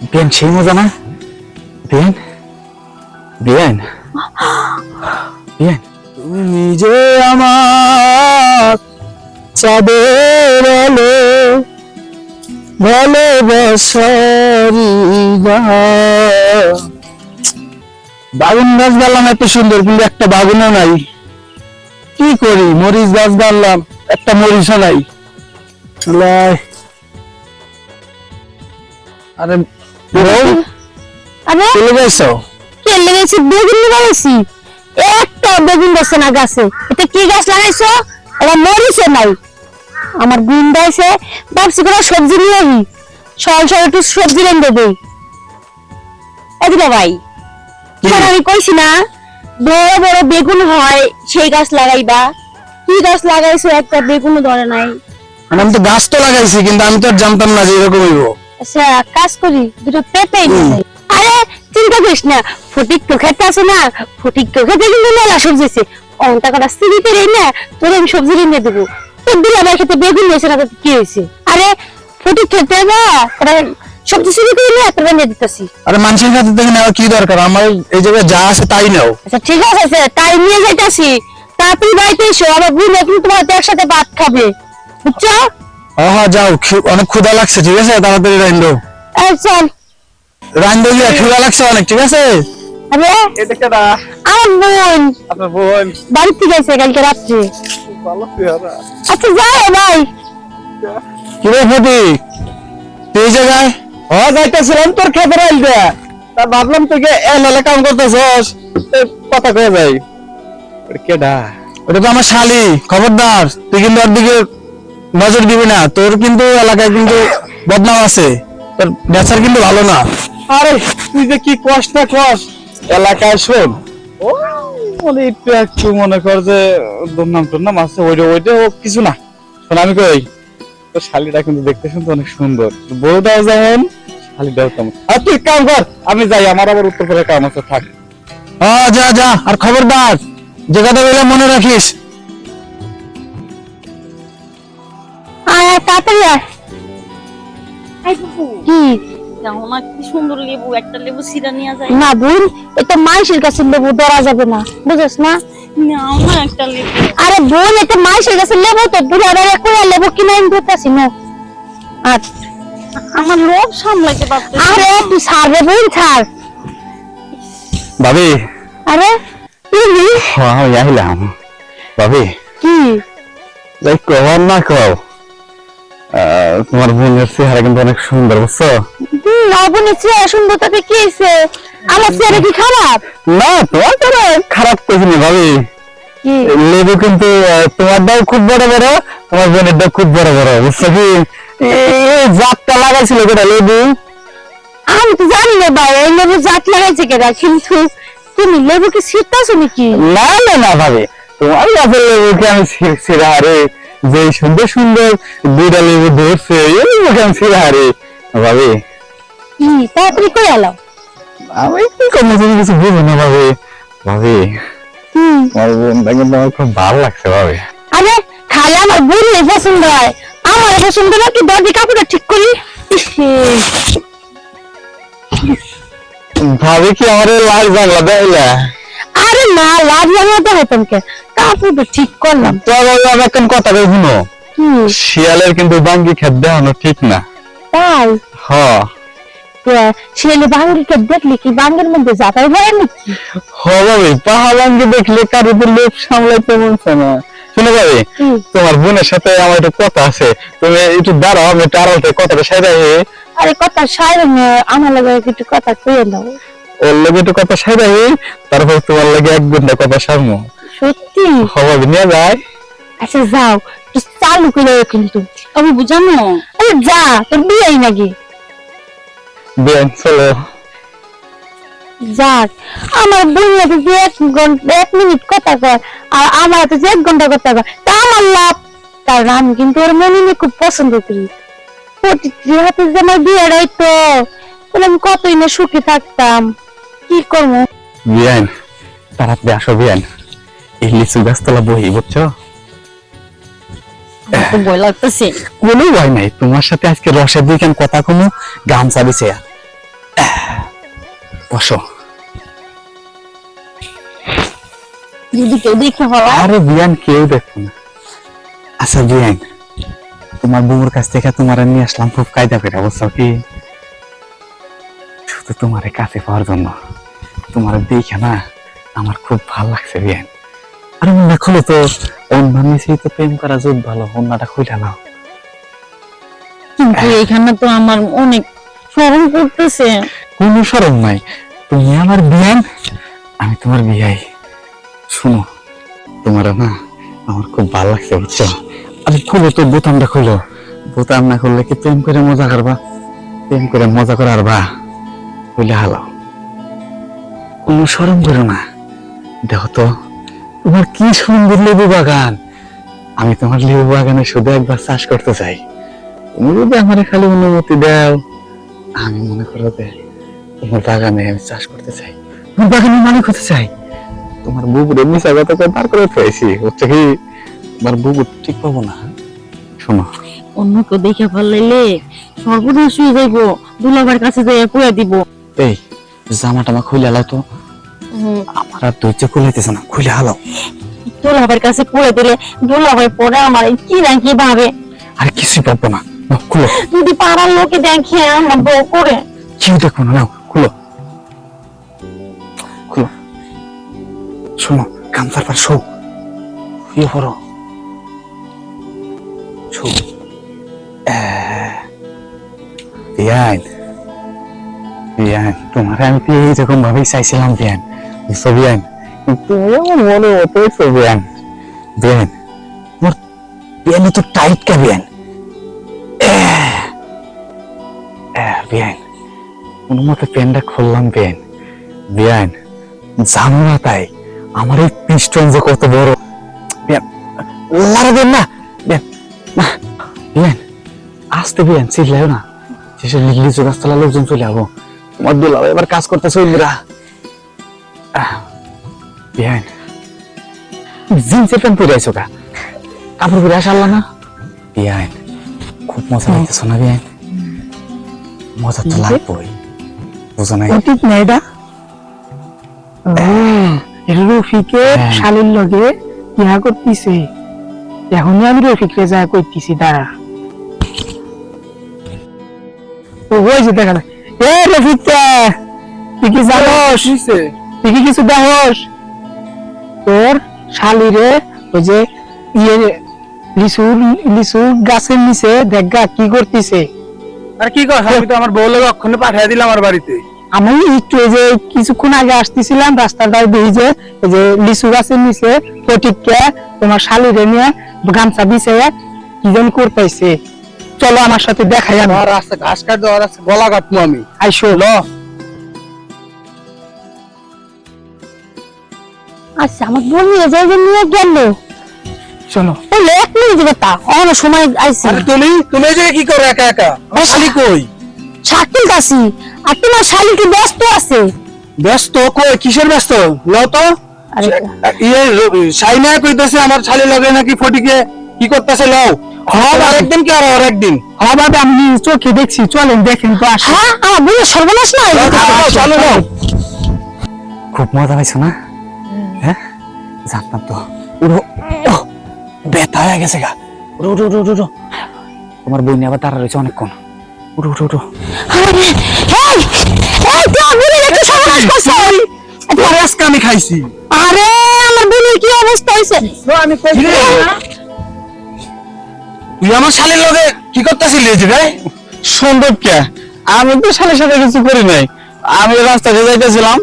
বিয়ান সেই মজা না বিয়ান বিয়ান বিয়ান তুমি যে আমার চাঁদের আলো ভালোবাসারি বাগুন গাছ গাড়লাম এত সুন্দর কিন্তু একটা বাগুনও নাই। কি করি? মরিচ গাছ গাড়লাম একটা মরিচও নাই। আরে আরে? চলে গেছো বেগুন লাগাইছি। একটা বেগুন গাছ না গাছে। এটা কি গাছ লাগাইছো? মরিছে নাই। আমার গুন্ডা এসে ভাবছি কোনো সবজি নিয়ে আহি সকাল সকাল একটু সবজি দেই এদিকে ভাই। আমি কইছি না বড় বড় বেগুন হয় সেই গাছ লাগাইবা। কি গাছ লাগাইছো? একটা বেগুন ধরে নাই। মানে আমি তো গাছ তো লাগাইছি কিন্তু আমি তো আর জানতাম না যে এরকম হইব। আচ্ছা কাজ করি দুটো পেঁপে আরে চিন্তা করিস না ফটিক তো খেতে আছে না ফটিক তো খেতে কিন্তু মেলা সবজি আছে। অন্তা সিঁড়িতে রে না তোর আমি সবজি রেঁধে দেবো। তোর দিলে আমার খেতে বেগুন হয়েছে না কি হয়েছে? আরে ফটিক খেতে না সবজি সিঁড়ি করে নিয়ে তোর রেঁধে দিতেছি। আরে মানুষের কাছে থেকে নেওয়া কি দরকার আমার এই জায়গায় যা আছে তাই নাও। আচ্ছা ঠিক আছে তাই নিয়ে যাইতেছি। তাড়াতাড়ি বাড়িতে এসো আমার বোন এখন তোমার একসাথে ভাত খাবে। বুঝছ? হ্যাঁ হ্যাঁ যাও অনেক ক্ষুধা লাগছে ঠিক আছে? তাড়াতাড়ি রাইন্দো। এই চল। রাইন্দো গিয়ে ক্ষুধা লাগছে অনেক ঠিক আছে? আরে এটা কেডা আমার বোন। আপনার বোন। বাড়ি থেকে গেছে কালকে রাত্রে। ভালো চেহারা আচ্ছা যাও ভাই। কি রে ফটি তুই এই জায়গায়? ও যাইতেছিলাম তোর খেতে রাইল দে। তা ভাবলাম তুই এলালে কাম করতেছস। কথা কয়ে যাই। কেডা ওটা তো আমার শালি খবরদার। তুই কিন্তু ওর দিকে নজর দিবি না তোর কিন্তু এলাকায় কিন্তু বদনাম আছে তোর নেচার কিন্তু ভালো না। আরে তুই যে কি কষ্ট না কষ্ট এলাকায় শোন। ও মানে একটু একটু মনে কর যে দুর্নাম টুর্নাম আছে ওইটা ওইটা ও কিছু না। শোন আমি কই? তোর শালিটা কিন্তু দেখতে শুনতে অনেক সুন্দর। বউটাও যেমন শালিটাও তেমন আর তুই কাম কর আমি যাই আমার আবার উত্তরপাড়ায় কাম আছে থাক। যা যা আর খবরদার যে কথা বলে মনে রাখিস। তাড়াতাড়ি আয়। আই বাবু কি? দেখো না কি সুন্দর লেবু একটা লেবু সিরা নিয়ে যায় না বোন এটা মাইশের কাছে লেবু ধরা যাবে না বুঝছ না? নাও না একটা লেবু। আরে বোন এটা মাইশের কাছে লেবু তো বুড়া দাঁড়িয়ে লেবু কিনে আনতে পারতাছি না। আর আমার লোভ সামলাইতে পারতেছি আরে তুই ছাড়বে বোন ছাড়। ভাবি। আরে রে? আমি আহিলাম। ভাবি। কি? না তোমার বোনের চেহারা কিন্তু অনেক সুন্দর বুঝছ? না বোনের চেহারা সুন্দর তাতে কি হয়েছে? আমার চেহারা কি খারাপ? না তোমার চেহারা খারাপ করেছিনি ভাবি। লেবু কিন্তু তোমার দাও খুব বড় বড় তোমার বোনের দাও খুব বড় বড় বুঝছ কি? এই- জাতটা লাগাইছিল কেটা লেবু? আমি তো জানি না ভাই এই লেবু জাত লাগাইছে কেনা কিন্তু তুমি লেবু কি ছিটতাছো নাকি? না না না ভাবি তোমার গাছের লেবুকে আমি ছিঁড়া হারে যে সুন্দর সুন্দর লেবু ধরছে লেবুকে আমি ছিঁড়া ভাবি তাড়াতাড়ি কই আমি কি তুমি কিছু বুঝো না ভাবি ভাবি হুম। তোমার বোনটা কিন্তু আমার খুব ভালো লাগছে ভাবি আরে খালি আমার বোনের পছন্দ হয়। আমার পছন্দ না কি বডি কাপড়টা ঠিক করি। ভাবি কি আমার লাল বাংলা দেয়লা আরে না লাভ লাগাতে হতাম ঠিক করলাম। এখন কথা কই শুনো? শিয়ালের কিন্তু বাঙ্গি খেত দেখানো ঠিক না। তাই? হ। ছেলে বাঙ্গিকে দেখলে কি বাঙ্গের মধ্যে যাতাই হয় নাকি? হ ভাবি পাহা বাঙ্গি দেখলে কারও তো লোক সামলাইতে মনছে না। শুনে তোমার বোনের সাথে আমার একটু কথা আছে। তুমি একটু দাঁড়াও আমি একটু আড়াল থেকে কথাটা সাইডাই আরে কথা সাইরেন আমার লাগে একটু কথা দাও ওর লগে একটু কথা সাইডাই তারপর তোমার লাগে এক ঘণ্টা কথা সারমু। সত্যি? ভাবি নিয়ে যায় আচ্ছা যাও। একটু চালু করে রাখো কিন্তু তবে বুঝানো আরে যা তোর বিয়েই নাকি বেন চলো। যাক আমার যে এক ঘণ্টা এক মিনিট কথা কয় আর আমার হাতে যে এক ঘণ্টা কথা কয় তা আমার লাভ। কারণ আমি কিন্তু ওর মনে নিয়ে খুব পছন্দ করি। প্রতিটি হাতে যে আমার বিয়ে তো তাহলে আমি কতই না সুখে থাকতাম। কি করব? বিয়ান আসো বিয়ান এই লিচু গাছতলা বহি বুঝছ? আমার তো ভয় লাগতেছে। কোনো ভয় নাই। তোমার সাথে আজকে রসের দুইখান কথা কমু গামছা দিছে বসো। যদি কেউ দেখে ফেলা আরে বিয়ান কেউ দেখো না। আচ্ছা বিয়ান তোমার বউর কাছ থেকে তোমার নিয়ে আসলাম খুব কায়দা করে বুঝছ কি? শুধু তোমার কাছে পাওয়ার জন্য। তোমার দেখে না আমার খুব ভালো লাগছে বিয়ান। আরে মনে খোলো তো অন্য নিচেই তো প্রেম করা যোগ ভালো অন্যটা খুলে নাও। কিন্তু এখানে তো আমার অনেক শরম করতেছে কোনো সরম নাই। তুমি আমার বিয়ান আমি তোমার বিয়াই। শুনো তোমার না আমার খুব ভালো লাগছে বুঝছ? আরে খুলো তো বোতামটা খুলো। বোতাম না খুললে কি প্রেম করে মজা করবা? প্রেম করে মজা করার বা? খুলে হালাও। কোনো সরম করো না। দেখো তো তোমার কি সুন্দর লেবু বাগান? আমি তোমার লেবু বাগানে শুধু একবার চাষ করতে চাই। তুমি যদি আমার খালি অনুমতি দাও আমি মনে করো যে তোমার বাগানে আমি চাষ করতে চাই। তোমার বাগানে মালিক হতে চাই। তোমার বুবুরে মিশা কথা করে বার করে ফেলেছি হচ্ছে কি? তোমার বুবু ঠিক পাবো না শোনো। অন্য কেউ দেখে ফেললে সর্বনাশ হয়ে যাইবো দুলাবার কাছে যাই কয়ে দিব। এই জামা টামা খুলে তো। আর ধৈর্য খুলাইতেছে না খুলে হালাও দুলাবার কাছে কয়ে দিলে দুলাভাই পরে আমার কি না কি ভাবে আর কিছুই পাবো না খুলো যদি পাড়ার লোকে দেখে আমার বউ করে কেউ দেখব না নাও খুলো খুলো শোনো গামছার পর শো শুয়ে পড়ো শো বিয়ান বিয়ান, তোমার আমি তো এইরকম ভাবেই চাইছিলাম বিয়ান, বুঝছ বিয়ান? তুমি আমার মনে মতো হয়েছো বিয়ান। বিয়ান আমার বিয়ান তো টাইট কা বিয়ান? বিয়ান, কোনো মতে প্যানটা খুললাম প্যান বিয়ান, জানো না তাই, আমার এই পিস্টন যে কত বড়। বিয়ান লারা দেন না, বিয়ান না, বিয়ান, আসতে বিয়ান চিল্লাও না। শেষে লিচু গাছতলা লোকজন চলে যাব তোমার দুলাভ এবার কাজ করতেছে ইন্দিরা বিয়ান জিন্সের প্যান্ট পরে আইছো কা? কাপড় পরে আসাল্লা না বিয়ান খুব মজা লাগতেছ না বিয়ান মজা তো লাগবেই বুঝো না এটা এটা রফিকে। শালির লগে ইহা করতেছে। এখনই আমি রফিক যা করতেছি দাঁড়া। ও হয়েছে দেখা। এ রফিক তুই কি জানোস? তুই কি কিছু দেখোস তোর শালিরে ওই যে ইয়ে লিচু লিচু গাছের নিচে দেখা কি করতেছে? আর কি কথা আমি তো আমার বউ লোক অক্ষণে পাঠিয়ে দিলাম আমার বাড়িতে। আমি একটু যে কিছুক্ষণ আগে আসতেছিলাম রাস্তাটায় দেখি যে যে লিচু গাছের নিচে ফটিককে তোমার শালিরে নিয়ে গামছা বিছিয়ে কি যেন করতেছে। চলো আমার সাথে দেখাই আমি। ঘাস কাটতে আমার রাস্তা গলা কাটবো আমি। আইসো। ল। আচ্ছা আমার বোন নিয়ে যাই যে নিয়ে গেল। চলো। বলল এক মিনিট কথা অনেক সময় আইসি আরে তুমি তুমি এই জায়গায় কি করো একা একা? শালি কই? শাকিল কাছি আর তোমার শালি কি ব্যস্ত আছে? ব্যস্ত কই? কিসের ব্যস্ত? লও তো। আরে ইয়ে সাইনা কইতেছে আমার শালি লগে নাকি ফটিকে কি করতেছে লও। হ্যাঁ আরেকদিন কি আর আরেকদিন? হ্যাঁ আমি চোখে দেখছি। চলেন দেখেন তো আসো হ্যাঁ আমার বোনের সর্বনাশ না লও, লও, চলো খুব মজা পাইছো না? হ্যাঁ? জানতাম তো। উঠো। ব্যথা হয়ে গেছে গা। উঠো উঠো উঠো উঠো, উঠো। তোমার বই নিয়ে আবার তারা রয়েছে অনেকক্ষণ। উঠো উঠো উঠো। আমি খাইছি। আরে আমার বোনের কি অবস্থা হয়েছে? আমি তুই আমার শালির লগে কি করতেছিলি জায়গায় সুন্দর কে আমি তো সাথে সাথে কিছু করি নাই। আমি রাস্তা দিয়ে যাইতেছিলাম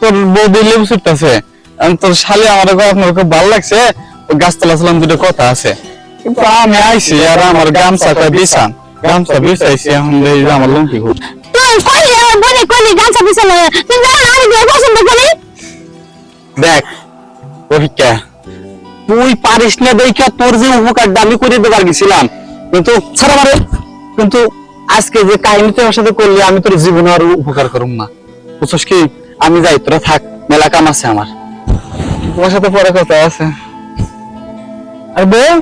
তোর বৌদি লেবু ছুটতেছে। তোর শালি আমার আপনার খুব ভালো লাগছে। গাছতলা ছিলাম দুটো কথা আছে। কিন্তু আমি আইছি আর আমার গামছাটা বিছান। গামছা বিছাইছি এখন এই আমার লঙ্কি খুব। গামছা দেখ তুই পারিস না দেখা তোর যে উপকার দাবি করে দেবার গেছিলাম। কিন্তু ছাড়া মারে, কিন্তু আজকে যে কাহিনী তোর সাথে করলি আমি তোর জীবনে আর উপকার করুম না। বুঝছস কি? আমি যাই, তোরা থাক, মেলা কাম আছে আমার। তোমার সাথে পরে কথা আছে। আর বউ,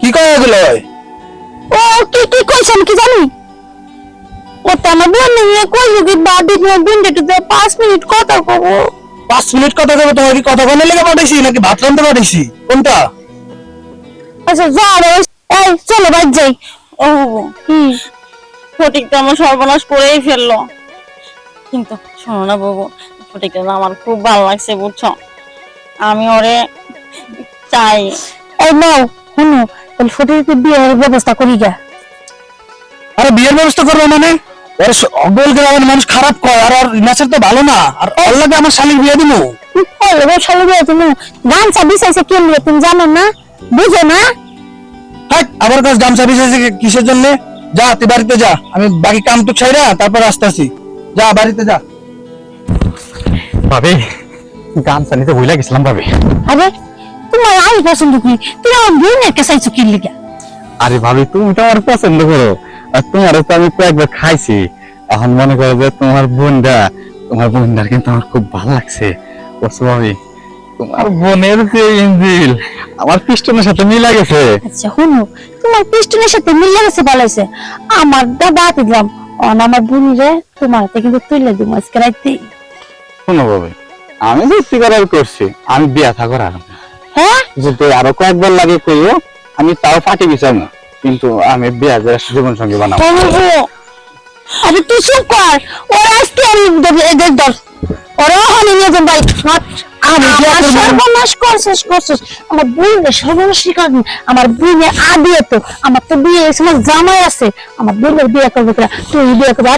কি কয় এগুলো? ও, কি কি কইছে আমি কি জানি? ও তো আমার বোন নিয়ে কই যদি বাদি তোমার বোন পাঁচ মিনিট কথা কব। পাঁচ মিনিট কথা কবে তোমার কি কথা বলে লেগে পাঠাইছি নাকি ভাত রান্ধতে পাঠাইছি? কোনটা? আচ্ছা যা রে এই চলো বাদ যাই। ও কি ফটিকটা আমার সর্বনাশ করেই ফেলল। কিন্তু শোনো না বাবু ফটিকটা আমার খুব ভালো লাগছে বুঝছ? আমি ওরে চাই। এই নাও শুনো তাহলে ফটিকে বিয়ের ব্যবস্থা করি গা। আরে বিয়ের ব্যবস্থা করবে মানে? ওর মানুষ খারাপ কয় আর ওর নেচার তো ভালো না। আর ওর লাগে আমার শালির বিয়ে দিব এবার শালি বিয়ে তুমি গামছা বিছাইছে কে নিয়ে তুমি জানো না? বুঝো না? হাট আবার কাছে গামছা বিছাইছে কিসের জন্য? যা তুই বাড়িতে যা। আমি বাকি কাম তো ছাইরা তারপর আসতেছি। যা বাড়িতে যা। ভাবি গামছা নিতে ভুলে গেছিলাম ভাবি। আরে তোমার আমি পছন্দ করি তুমি আমার বোনের কাছে চাইছো কি লিগা? আরে ভাবি তুমি তো আমার পছন্দ করো। আর তোমার তো আমি কয়েকবার খাইছি। এখন মনে করো যে তোমার বোনটা তোমার বোনটার কিন্তু আমার খুব ভালো লাগছে। বুঝছ তোমার বোনের যে ইঞ্জিল আমার পিস্টনের সাথে মিলা গেছে। আচ্ছা শুনো তোমার পিস্টনের সাথে মিলে গেছে বলাইছে। আমার দাদা দিলাম। অন আমার বোনিরে তোমার হাতে কিন্তু তুলে দিব আজকে রাইতে শোনো ভাবি আমি যুক্তি করার করছি আমি বিয়া থাকার আর হ্যাঁ? যদি আরও কয়েকবার লাগে কইও আমি তাও ফাঁকি বিচার না কিন্তু আমি পেঁয়াজের সুমন সঙ্গে বানাবো। আরে তুই চুপ কর। ওর আসতে আমি এদের দর ওরা হলে নিয়ে যান ভাই আমি সর্বনাশ করছিস করছিস। আমার বোনের সর্বনাশ শিকার আমার বোনের আদি এত। আমার তো বিয়ে এসে আমার জামাই আছে। আমার বোনের বিয়ে করবে তুই বিয়ে করবে